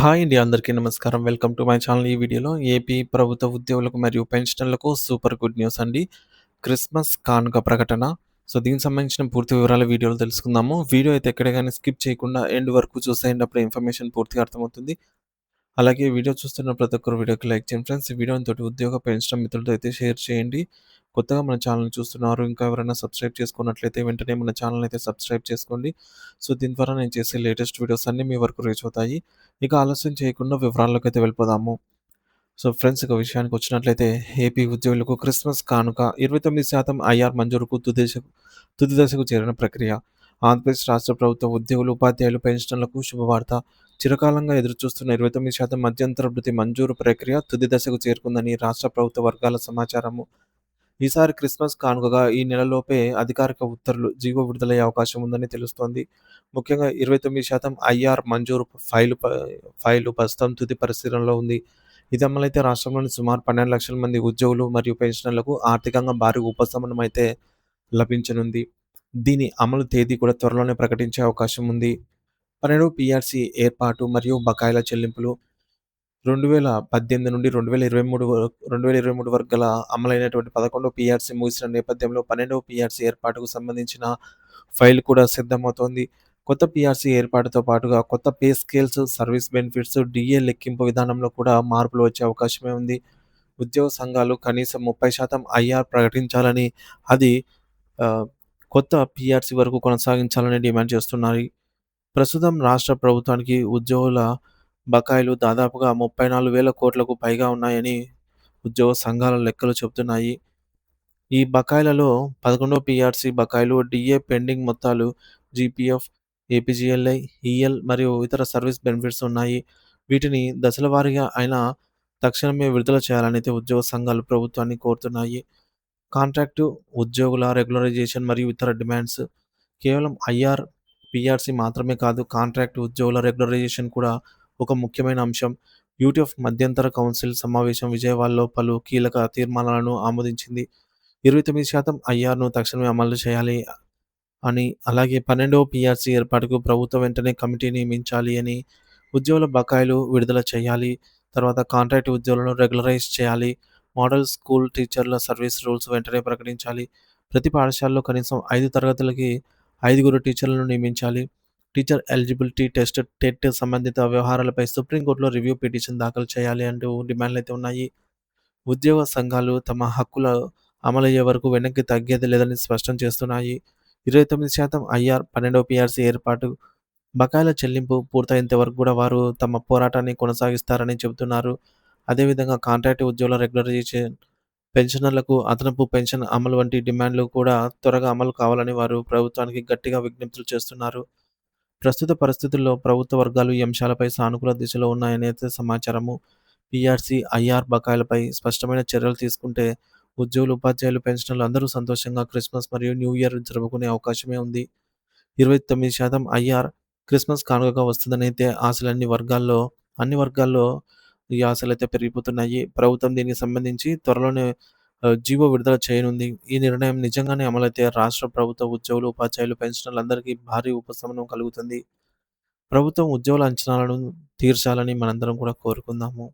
Hi అండి. అందరికీ నమస్కారం. Welcome to my channel. ఈ వీడియోలో ఏపీ ప్రభుత్వ ఉద్యోగులకు మరియు పెన్షనర్లకు సూపర్ గుడ్ న్యూస్ అండి. క్రిస్మస్ కానుక ప్రకటన. సో, దీనికి సంబంధించిన పూర్తి వివరాలు వీడియోలో తెలుసుకుందాము. వీడియో అయితే ఎక్కడ స్కిప్ చేయకుండా ఎండ్ వరకు చూసేయండి. అప్పుడు ఇన్ఫర్మేషన్ పూర్తిగా అర్థమవుతుంది. అలాగే వీడియో చూస్తున్న ప్రతి ఒక్కరు వీడియోకి లైక్ చేయండి ఫ్రెండ్స్. ఈ వీడియోని తోటి ఉద్యోగ, పెన్షన్ మిత్రులతో అయితే షేర్ చేయండి. కొత్తగా మన ఛానల్‌ని చూస్తున్నారు. ఇంకా ఎవరైనా సబ్స్క్రైబ్ చేసుకున్నట్లయితే వెంటనే మన ఛానల్‌ని అయితే సబ్స్క్రైబ్ చేసుకోండి. సో, దీని ద్వారా నేను చేసే లేటెస్ట్ వీడియోస్ అన్నీ మీ వరకు రీచ్ అవుతాయి. ఇక ఆలస్యం చేయకుండా వివరాల్లోకైతే వెళ్ళిపోదాము. సో, ఫ్రెండ్స్ ఇక విషయానికి వచ్చినట్లయితే ఏపీ ఉద్యోగులకు క్రిస్మస్ కానుక 29% ఐఆర్ మంజూరుకు తుది తుది దశకు చేరిన ప్రక్రియ. ఆంధ్రప్రదేశ్ రాష్ట్ర ప్రభుత్వ ఉద్యోగులు, ఉపాధ్యాయులు, పెన్షన్లకు శుభవార్త. చిరకాలంగా ఎదురుచూస్తున్న 29% మధ్యంతర భృతి మంజూరు ప్రక్రియ తుది దశకు చేరుకుందని రాష్ట్ర ప్రభుత్వ వర్గాల సమాచారము. ఈసారి క్రిస్మస్ కానుకగా ఈ నెలలోపే అధికారిక ఉత్తర్వులు, జీవో విడుదలయ్యే అవకాశం ఉందని తెలుస్తోంది. ముఖ్యంగా 29% ఐఆర్ మంజూరు ఫైలు ఫైలు ప్రస్తుతం తుది పరిశీలనలో ఉంది. ఇది అమలైతే రాష్ట్రంలోని సుమారు పన్నెండు లక్షల మంది ఉద్యోగులు మరియు పెన్షనర్లకు ఆర్థికంగా భారీ ఉపశమనం అయితే లభించనుంది. దీని అమలు తేదీ కూడా త్వరలోనే ప్రకటించే అవకాశం ఉంది. పన్నెండు పిఆర్సీ ఏర్పాటు మరియు బకాయిల చెల్లింపులు 2018 నుండి రెండు వేల ఇరవై మూడు రెండు వేల ఇరవై మూడు వరకు గల అమలైనటువంటి 11 పీఆర్సీ ముగిసిన నేపథ్యంలో 12వ పీఆర్సీ ఏర్పాటుకు సంబంధించిన ఫైల్ కూడా సిద్ధమవుతోంది. కొత్త పీఆర్సీ ఏర్పాటుతో పాటుగా కొత్త pay scales, service benefits, DA లెక్కింపు విధానంలో కూడా మార్పులు వచ్చే అవకాశమే ఉంది. ఉద్యోగ సంఘాలు కనీసం 30% ఐఆర్ ప్రకటించాలని, అది కొత్త పీఆర్సీ వరకు కొనసాగించాలని డిమాండ్ చేస్తున్నాయి. ప్రస్తుతం రాష్ట్ర ప్రభుత్వానికి ఉద్యోగుల బకాయిలు దాదాపుగా 34,000 కోట్లకు పైగా ఉన్నాయని ఉద్యోగ సంఘాల లెక్కలు చెబుతున్నాయి. ఈ బకాయిలలో 11వ పీఆర్సీ బకాయిలు, డిఏ పెండింగ్ మొత్తాలు, జీపీఎఫ్, ఏపీజీఎల్ఐ, ఈఎల్ మరియు ఇతర సర్వీస్ బెనిఫిట్స్ ఉన్నాయి. వీటిని దశల వారీగా అయినా తక్షణమే విడుదల చేయాలనైతే ఉద్యోగ సంఘాలు ప్రభుత్వాన్ని కోరుతున్నాయి. కాంట్రాక్టు ఉద్యోగుల రెగ్యులరైజేషన్ మరియు ఇతర డిమాండ్స్. కేవలం ఐఆర్, పీఆర్సీ మాత్రమే కాదు కాంట్రాక్ట్ ఉద్యోగుల రెగ్యులరైజేషన్ కూడా ఒక ముఖ్యమైన అంశం. యూటీఎఫ్ మధ్యంతర కౌన్సిల్ సమావేశం విజయవాడలో పలు కీలక తీర్మానాలను ఆమోదించింది. 29% ఐఆర్‌ను తక్షణమే అమలు చేయాలి అని, అలాగే 12వ పీఆర్సీ ఏర్పాటుకు ప్రభుత్వం వెంటనే కమిటీ నియమించాలి అని, ఉద్యోగుల బకాయిలు విడుదల చేయాలి. తర్వాత కాంట్రాక్ట్ ఉద్యోగులను రెగ్యులరైజ్ చేయాలి. మోడల్ స్కూల్ టీచర్ల సర్వీస్ రూల్స్ వెంటనే ప్రకటించాలి. ప్రతి పాఠశాలలో కనీసం ఐదు తరగతులకి ఐదుగురు టీచర్లను నియమించాలి. టీచర్ ఎలిజిబిలిటీ టెస్ట్, టెట్ సంబంధిత వ్యవహారాలపై సుప్రీంకోర్టులో రివ్యూ పిటిషన్ దాఖలు చేయాలి అంటూ డిమాండ్లు అయితే ఉన్నాయి. ఉద్యోగ సంఘాలు తమ హక్కుల అమలయ్యే వరకు వెనక్కి తగ్గేది లేదని స్పష్టం చేస్తున్నాయి. 29% ఐఆర్, పన్నెండవ పిఆర్సీ ఏర్పాటు, బకాయిల చెల్లింపు పూర్తయ్యేంత వరకు కూడా వారు తమ పోరాటాన్ని కొనసాగిస్తారని చెబుతున్నారు. అదేవిధంగా కాంట్రాక్ట్ ఉద్యోగుల రెగ్యులరైజేషన్, పెన్షనర్లకు అదనపు పెన్షన్ అమలు వంటి డిమాండ్లు కూడా త్వరగా అమలు కావాలని వారు ప్రభుత్వానికి గట్టిగా విజ్ఞప్తులు చేస్తున్నారు. ప్రస్తుత పరిస్థితుల్లో ప్రభుత్వ వర్గాలు ఈ అంశాలపై సానుకూల దిశలో ఉన్నాయని సమాచారము. పీఆర్సీ, ఐఆర్ బకాయిలపై స్పష్టమైన చర్యలు తీసుకుంటే ఉద్యోగులు, ఉపాధ్యాయులు, పెన్షనర్లు అందరూ సంతోషంగా క్రిస్మస్ మరియు న్యూ ఇయర్ జరుపుకునే అవకాశమే ఉంది. 29% ఐఆర్ క్రిస్మస్ కానుకగా వస్తుందనైతే ఆశలు అన్ని వర్గాల్లో అన్ని వర్గాల్లో ఈ ఆశలైతే పెరిగిపోతున్నాయి. ప్రభుత్వం దీనికి సంబంధించి త్వరలోనే జీవో విడుదల చేయనుంది. ఈ నిర్ణయం నిజంగానే అమలైతే రాష్ట్ర ప్రభుత్వ ఉద్యోగులు, ఉపాధ్యాయులు, పెన్షనర్లందరికీ భారీ ఉపశమనం కలుగుతుంది. ప్రభుత్వం ఉద్యోగుల అంచనాలను తీర్చాలని మనందరం కూడా కోరుకుందాము.